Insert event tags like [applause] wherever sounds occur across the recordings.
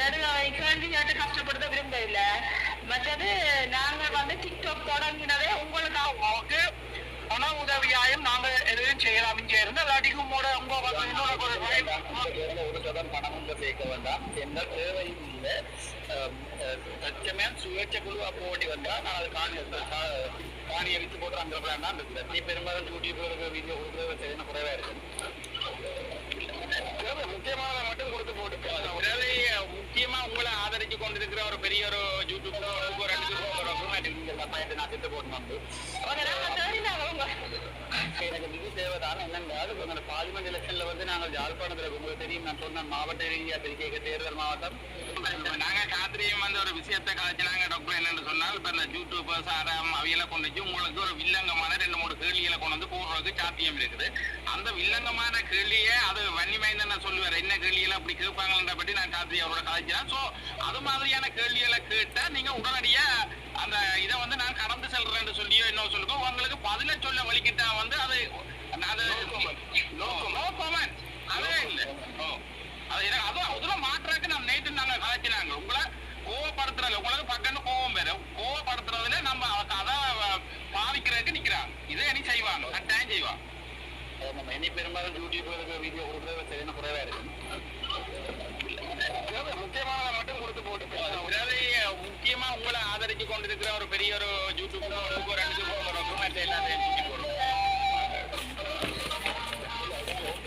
நடுவை கேள்வி கேட்டு கஷ்டப்படுத்த விரும்பல மற்றது நாங்க வந்து டிக்டாக் தொடங்கினதே உங்களுக்காக. உங்களுக்கு பண உதவியாயும் நாங்க எதுவும் செய்யலாம். இங்க இருந்து இல்லாட்டிக்கும் உங்களோட உங்க இன்னொரு ஒரு பணம் வந்து சேர்க்க வேண்டாம். எந்த தேவையும் இல்லை. தச்சமே சுயேட்ச குழுவா போட்டி வந்தா நான் அது காணி காணி அடித்து போட்டு அந்த பிளான் தான் இருக்குது நீ பெரும்பாலும் யூடியூப்ல வீடியோ கொடுக்குறது சரியான குறைவா இருக்கு தேவை முக்கியமானதை மட்டும் கொடுத்து போட்டு ஒருவேளை முக்கியமா உங்களை ஆதரிச்சு கொண்டிருக்கிற ஒரு பெரிய ஒரு யூடியூப் ஒரு ரெண்டு நான் திட்டு போட்டு வந்து உங்க நாங்க தேடினாங்க உங்க எனக்கு நிதி தேவைதான் என்னென்றால் எங்களோட பார்லிமெண்ட் எலெக்ஷன்ல வந்து நாங்கள் யாழ்ப்பாணத்துல உங்களுக்கு தெரியும் நான் சொன்ன மாவட்ட ரீதியா பிரிக்க தேர்தல் மாவட்டம். நாங்க காத்திரியும் வந்து ஒரு விஷயத்தை கலைச்சினாங்க டாக்டர் என்னன்னு சொன்னால் இப்ப இந்த யூடியூபர்ஸ் ஆராம் அவையில கொண்டு வச்சு உங்களுக்கு ஒரு வில்லங்கமான ரெண்டு மூணு கேள்விகளை கொண்டு வந்து போடுறதுக்கு சாத்தியம் இருக்குது. அந்த வில்லங்கமான கேள்வியை அது வன்னிமைந்தன் நான் சொல்லுவார்? என்ன கேள்விகளை அப்படி கேட்பாங்கன்ற பற்றி நான் காத்திரி அவரோட கலைச்சேன் சோ அது மாதிரியான கேள்விகளை கேட்டா நீங்க உடனடியா அந்த இதை வந்து நான் கடந்து செல்றேன்னு சொல்லியோ என்ன சொல்லுங்க. உங்களுக்கு பதில சொல்ல வலிக்கிட்டா வந்து அது அது நோ கமெண்ட் அதே இல்லை. அது எனக்கு அதுவும் அதுவும் மாற்றாக்கு நம்ம நேற்று நாங்க கலைச்சினாங்க. உங்களை கோவப்படுத்துறதுல உங்களுக்கு பக்கன்னு கோவம் வரும் கோவப்படுத்துறதுல நம்ம அதை பாவிக்கிறதுக்கு நிக்கிறாங்க. இதை இனி செய்வாங்க. கட்டாயம் செய்வாங்க. நம்ம இனி பெரும்பாலும் யூடியூப்ல வீடியோ கொடுக்குறது செய்யணும் குறைவா இருக்கு? முக்கியமானதை மட்டும் கொடுத்து போட்டு அதாவது முக்கியமா உங்களை ஆதரிச்சு கொண்டிருக்கிற ஒரு பெரிய ஒரு யூடியூப் ஒரு ரெண்டு தூக்கி போடுறோம்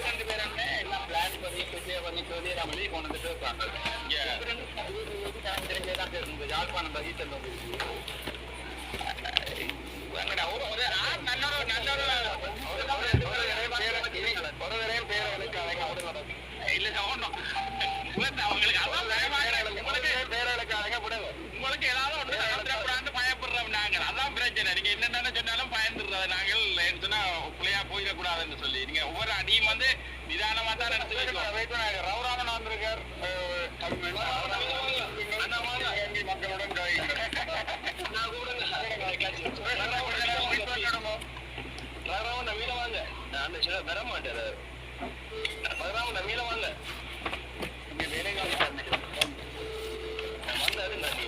ரெண்டு பேருமே எல்லாம் பிளான் பண்ணி சொல்லி பண்ணி சொல்லி நம்ம வெளியே கொண்டு வந்துட்டு தெரிஞ்சு யாழ்ப்பாணம் பகித்தல் வந்து எங்கடா, ஒரு ஒரு ஆள் நல்ல ஒரு நல்ல ஒரு ஒரு தடவையும் பேரை எனக்கு அழைக்க விடுங்க இல்ல ஒண்ணும் உங்களுக்கு அவங்களுக்கு அதான் பயமா இருக்கு. உங்களுக்கு பேரனுக்கு அழைக்க விடுங்க உங்களுக்கு ஏதாவது ஒன்று நடந்துடக்கூடாதுன்னு பயப்படுறோம் நாங்கள் அதான் பிரச்சனை நீங்க என்னென்ன சொன்னாலும் பயந்துடுறது நாங்கள் எடுத்துனா பிள்ளையா போயிடக்கூடாதுன்னு சொல்லி. நீங்க ஒவ்வொரு அடியும் வந்து நிதானமா தான் எடுத்து வைக்கணும் ரவுராமன் வந்திருக்கார். மக்களுடன் [laughs] ரவுராமன் வாங்க. நான் சில வர மாட்டேன் ரவுராமன் நவீன வாங்க. இங்க வேலைகள் வந்தாரு நன்றி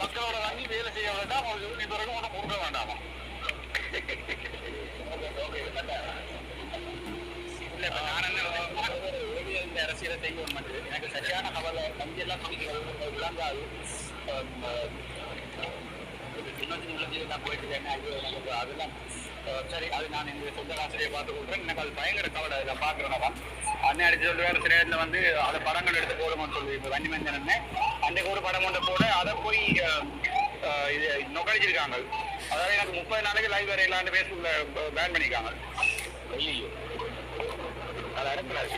மக்களோட வாங்கி வேலை செய்ய வேண்டாம் அவங்களுக்கு இது ஒன்றும் கொடுக்க வேண்டாமா அரசியலை செய்யணும் எனக்கு சரியான கவலை நம்பி எல்லாம் விளங்காது சின்ன சின்ன நான் போயிட்டு இருக்கேன் ஐயோ அதெல்லாம் சரி அது நான் எங்க சொந்த ஆசிரியை பார்த்து கொடுக்குறேன் எனக்கு அது பயங்கர கவலை இதை பார்க்குறேன் நான் அண்ணன் அடிச்சு சொல்லுவார் சிறையில் வந்து அதை படங்கள் எடுத்து போடுங்கன்னு சொல்லி இப்போ வண்டி மஞ்சள் அன்றைக்கு ஒரு படம் கொண்டு போட அதை போய் அஹ், அஹ், இது நொக்கடிச்சிருக்காங்க அதாவது எனக்கு முப்பது நாளைக்கு லைவ் வேறு இல்லாண்டு ஃபேஸ்புக்கில் பேன் பண்ணியிருக்காங்க ஐயோ அது அனுப்புறாரு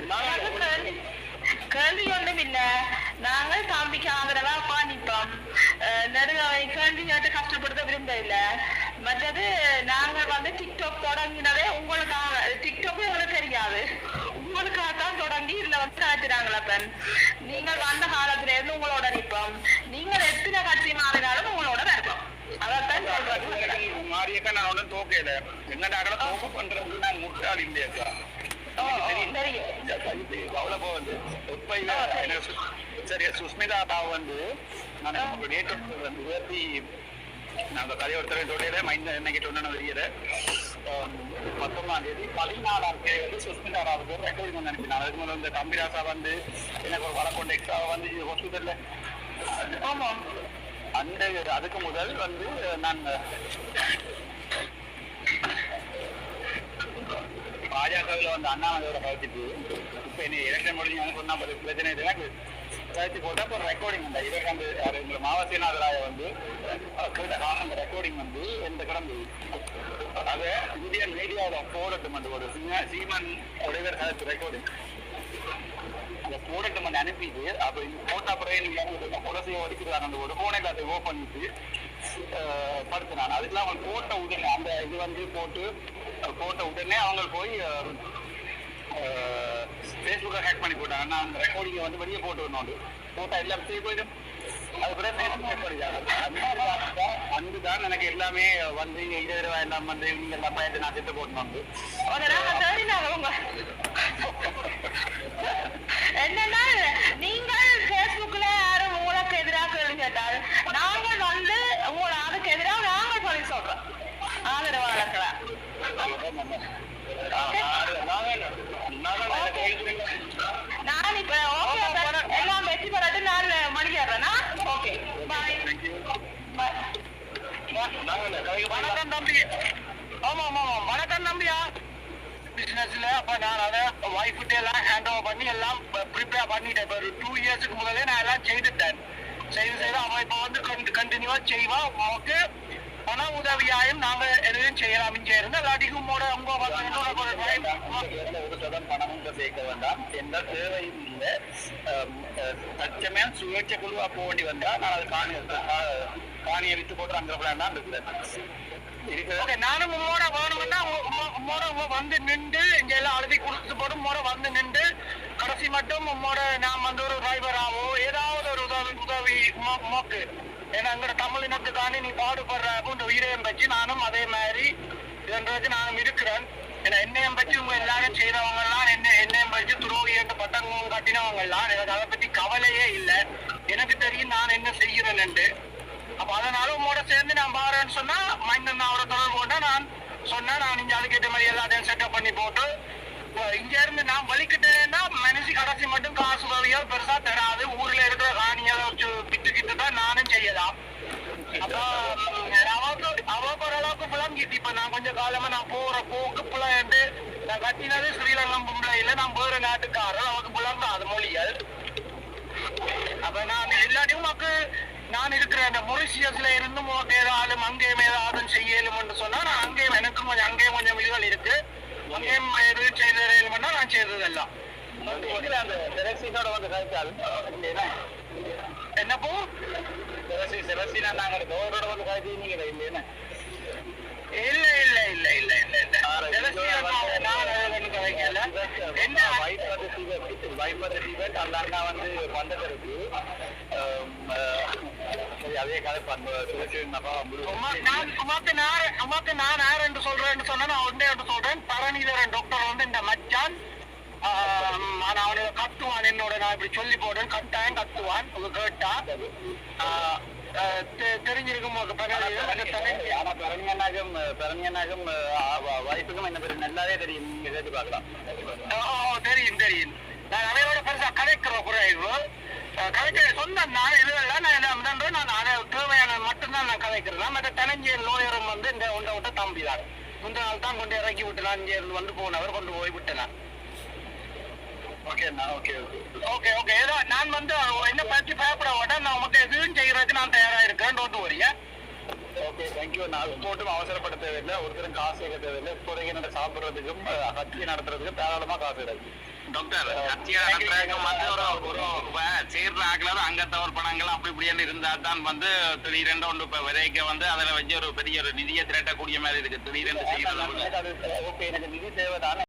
இந்த கேள்வி. ஒன்றும் இல்ல நாங்கள் தம்பிக்கு ஆதரவா பாணிப்போம். நடுவை கேள்வி கேட்டு கஷ்டப்படுத்த விரும்பல மற்றது நாங்க வந்து டிக்டாக் தொடங்கினதே உங்களுக்காக. டிக்டாக் எங்களுக்கு தெரியாது. உங்களுக்காக தான் தொடங்கி இதுல வந்து காய்ச்சினாங்களா பெண் நீங்கள் வந்த காலத்துல இருந்து உங்களோட நிற்போம். நீங்கள் எத்தனை கட்சி மாறினாலும் உங்களோட இருப்போம் அதான் சொல்றேன். மாரியக்கா நான் ஒன்றும் தோக்கல. என்னடா கூட தோக்க பண்றது நான் முட்டாள் இல்லையாக்கா சரி சுஸ்மிதா அக்காவை வந்து நான் டேட் வந்து உயர்த்தி நான் கதையை ஒருத்தர் சொல்லிடுறேன் மைண்ட் என்னைக்கு சொன்னு தெரியல. பத்தொன்பதாம் தேதி பதினாலாம் தேதி வந்து சுஸ்மிதா ராவுக்கு ரெக்கவரி வந்து அனுப்பினாங்க அதுக்கு முதல்ல இந்த தம்பிராசா வந்து எனக்கு ஒரு வழக்கொண்டு எக்ஸ்ட்ரா வந்து ஹாஸ்பிட்டல்ல ஆமா அந்த அதுக்கு முதல் வந்து நான் பாஜகவில் வந்து அண்ணாமலையோட கழிச்சிட்டு இப்போ என்ன எலெக்ஷன் முடிஞ்சு எனக்கு ஒன்றும் ஒரு பிரச்சனை இது எனக்கு கழிச்சு போட்டால் இப்போ ரெக்கார்டிங் உண்டு. இருபத்தி யார்? எங்களை மாவசியநாதராய வந்து கேட்ட அந்த ரெக்கார்டிங் வந்து எந்த கடந்து அதை இந்தியன் மீடியாவில் போடட்டும் அந்த ஒரு சீமா- சீமன் உடையவர் கழிச்சு ரெக்கார்டிங் அந்த போடட்டும் அந்த அனுப்பிட்டு அப்போ போட்டா அப்புறம் நீங்கள் கொலை செய்ய வடிக்கிறாங்க அந்த ஒரு ஃபோனை அதை ஓ பண்ணிட்டு படுத்து படுத்தினான். அதுக்கெல்லாம் அவன் போட்ட உடனே அந்த இது வந்து போட்டு போட்ட உடனே அவங்க போய் ஃபேஸ்புக்கை ஹேக் பண்ணி போட்டாங்க நான் அந்த ரெக்கார்டிங்கை வந்து வெளியே போட்டு வரணும் போட்டால் எல்லா சரி போயிடும். அது பண்ணிட்டாங்க. அன்று தான். எனக்கு எல்லாமே வந்து இருபது ரூபாய் எல்லாம் வந்து நீங்க எல்லாம் நான் செத்து போட்டு வந்து என்னன்னா நீங்கள் Facebookல யாரும் உங்களுக்கு எதிராக கேள்வி கேட்டால் நாங்கள் வந்து உங்களை அதுக்கு எதிராக நாங்கள் சொல்லி சொல்றோம் ஆதரவாளர்களா நான் இப்ப ஓகே எல்லாம் வெற்றி பெறட்டு நான் மணிக்கிறேன்னா ஓகே பாய் பாய் வணக்கம் தம்பி. ஆமா ஆமா ஆமா. வணக்கம் தம்பியா. பிசினஸ்ல அப்ப நான் அதை ஒய்ஃப்கிட்ட எல்லாம் ஹேண்ட் ஓவர் பண்ணி எல்லாம் ப்ரிப்பேர் பண்ணிட்டேன். இப்போ ஒரு டூ இயர்ஸுக்கு முதலே நான் எல்லாம் செய்துட்டேன். செய்து செய்து அவன் இப்போ வந்து கண்டினியூவா செய்வா உனக்கு பண உதவியாயும் நாங்க எதுவும் செய்யலாம் அதிகமோட உங்க வந்து ஒரு பணமும் சேர்க்க வேண்டாம் எந்த தேவையும் இல்லை தச்சமயம் சுயேட்சை குழுவா போக வேண்டி வந்தா நான் அது காணி காணியை விட்டு போட்டு அங்க வேண்டாம் இருக்கிறேன் ஓகே நானும் உம்மோட வேணும்னா உம்ம- உம்மோட வந்து நின்று இங்க எல்லாம் அழுதி கொடுத்து போட்டு உம்மோட வந்து நின்று கடைசி மட்டும் உம்மோட நான் வந்து ஒரு டிரைவராவோ ஏதாவது ஒரு உதவி உதவி உம்ம- உமக்கு ஏன்னா எங்கட தமிழினத்துக்காண்டி நீ பாடுபடுற அப்படின்ற உயிரையும் வச்சு நானும் அதே மாதிரி என்றது நானும் இருக்கிறேன். ஏன்னா என்னையும் பற்றி உங்க எல்லாரும் செய்தவங்க எல்லாம் என்ன என்னையும் பற்றி துரோகி என்று பட்டங்களும் கட்டினவங்க எல்லாம் எனக்கு அதை பத்தி கவலையே இல்லை. எனக்கு தெரியும் நான் என்ன செய்கிறேன் அப்ப அதனால உங்களோட சேர்ந்து நான் பாருன்னு சொன்னா மைண்ட் அவரை தொடர்பு கொண்டா நான் சொன்னா நான் இங்க அதுக்கேற்ற மாதிரி எல்லாத்தையும் செட்டப் பண்ணி போட்டு இங்க இருந்து நான் வலிக்கிட்டேன்னா மனசு கடைசி மட்டும் காசு உதவியோ பெருசா தராது. ஊர்ல இருக்கிற ராணியால வச்சு விட்டு கிட்டு தான் நானும் செய்யலாம். அப்போ வாங்கிட்டு இப்ப நான் கொஞ்சம் காலமா நான் போற போக்கு புலண்டு நான் கட்டினது ஸ்ரீலங்கம் பொம்பளையில நான் வேற நாட்டுக்காரர் அவருக்கு அது மொழிகள் அப்ப நான் எல்லாத்தையும் உனக்கு நான் இருக்கிற அந்த மொரிசியஸ்ல இருந்து உனக்கு ஏதாலும் அங்கேயும் ஏதாவது செய்யலும்னு சொன்னா நான் அங்கேயும் எனக்கும் கொஞ்சம் அங்கேயும் கொஞ்சம் விதிகள் இருக்கு அங்கேயும் எது செய்தேன் நான் செய்ததெல்லாம் என்னப்போ செலக்ஷன் நாங்க கவரோட வந்து கழிச்சு நீங்க இல்லையா இல்ல இல்ல இல்ல இல்ல இல்ல இல்ல. என்ன அந்த அண்ணா வந்து சரி அதே கதை உமா- நான் யார் என்று சொல்றேன்னு சொன்னா நான் ஒன்றே என்று சொல்றேன். பரணிதரன் டாக்டர் வந்து இந்த மச்சான். நான் அவனை கத்துவான் என்னோட நான் இப்படி சொல்லி போடுறேன். கட்டாயம் கத்துவான் கேட்டா. தெரிஞ்சிருக்கும் பரணியனாகும் பரணியனாகும் வைஃபுக்கும் என்ன பேர் நல்லாவே தெரியும். நீங்க கேட்டு பார்க்கலாம். தெரியும் தெரியும். நான் அவையோட பெருசா கதைக்கிற குறைவு. கதைக்கிற சொந்தம் நான் இதுவெல்லாம் நான் நான் அதை தேவையான மட்டும்தான் நான் கதைக்கிறேன் மற்ற தனஞ்சிய லோயரும் வந்து இந்த உண்டை விட்ட தம்பி தான் நாள் தான் கொண்டு இறக்கி விட்டு நான் இங்கே வந்து போனவர் கொண்டு போய் விட்டேன் ஓகே அண்ணா ஓகே ஓகே ஓகே ஓகே ஏதோ நான் வந்து என்ன பற்றி பயப்பட மாட்டேன் நான் உமக்கு எதுவும் செய்யறதுக்கு நான் தயாரா இருக்கேன் டோட்டு வரிய ஓகே தேங்க்யூ நான் போட்டும் அவசரப்பட தேவையில்லை. ஒருத்தரும் காசு கேட்க தேவையில்லை. இப்போதைக்கு என்னோட சாப்பிட்றதுக்கும் கட்சி நடத்துறதுக்கும் தாராளமா காசு கிடைக்கும் டாக்டர் கட்சியை நடத்துறதுக்கு வந்து ஒரு ஒரு சேர்ற அங்கத்தவர் பணங்கள் அப்படி இப்படின்னு இருந்தா தான் வந்து திடீரென்று ஒன்று இப்ப விதைக்க வந்து அதுல வச்சு ஒரு பெரிய ஒரு நிதியை திரட்டக்கூடிய மாதிரி இருக்கு. திடீரென்று செய்யறது ஓகே எனக்கு நிதி தேவை தானே